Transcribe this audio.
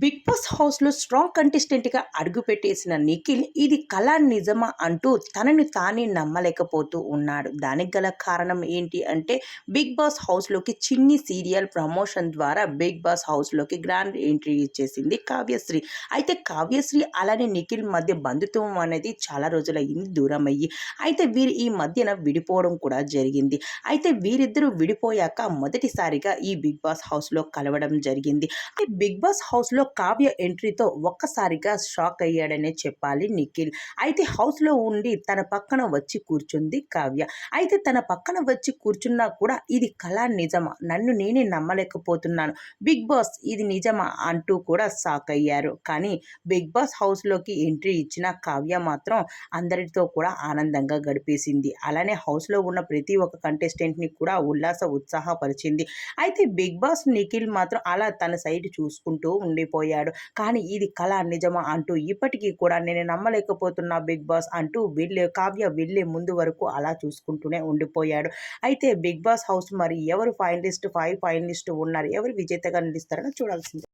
Big Boss హౌస్లో strong కంటెస్టెంట్గా అడుగుపెట్టేసిన నిఖిల్ ఇది కళా నిజమా అంటూ తనని తానే నమ్మలేకపోతూ ఉన్నాడు. దానికి గల కారణం ఏంటి అంటే బిగ్ బాస్ హౌస్లోకి చిన్ని సీరియల్ ప్రమోషన్ ద్వారా బిగ్ బాస్ హౌస్లోకి గ్రాండ్ ఎంట్రీ ఇచ్చేసింది కావ్యశ్రీ. అయితే కావ్యశ్రీ అలానే నిఖిల్ మధ్య బంధుత్వం అనేది చాలా రోజులయ్యింది దూరం అయ్యి అయితే వీరు ఈ మధ్యన విడిపోవడం కూడా జరిగింది. అయితే వీరిద్దరూ విడిపోయాక మొదటిసారిగా ఈ బిగ్ బాస్ హౌస్లో కలవడం జరిగింది. అయితే బిగ్ బాస్ హౌస్లో కావ్య ఎంట్రీతో ఒక్కసారిగా షాక్ అయ్యాడనే చెప్పాలి నిఖిల్. అయితే హౌస్లో ఉండి తన పక్కన వచ్చి కూర్చుంది కావ్య. అయితే తన పక్కన వచ్చి కూర్చున్నా కూడా ఇది కళ నిజమా? నన్ను నేనే నమ్మలేకపోతున్నాను. బిగ్ బాస్ ఇది నిజమా? అంటూ కూడా షాక్ అయ్యారు. కానీ బిగ్ బాస్ హౌస్లోకి ఎంట్రీ ఇచ్చిన కావ్య మాత్రం అందరితో కూడా ఆనందంగా గడిపేసింది. అలానే హౌస్లో ఉన్న ప్రతి ఒక్క కంటెస్టెంట్ని కూడా ఉల్లాస ఉత్సాహపరిచింది. అయితే బిగ్ బాస్ నిఖిల్ మాత్రం అలా తన సైడ్ చూసుకుంటూ పోయాడు. కానీ ఇది కళ నిజమా అంటూ ఇప్పటికీ కూడా నేను నమ్మలేకపోతున్నా బిగ్ బాస్ అంటూ వెళ్ళే కావ్య వెళ్ళే ముందు వరకు అలా చూసుకుంటూనే ఉండిపోయాడు. అయితే బిగ్ బాస్ హౌస్ మరి ఎవరు ఫైనలిస్ట్ ఫైవ్ ఫైనలిస్ట్ ఉన్నారు? ఎవరు విజేతగా నిలుస్తారని చూడాల్సింది.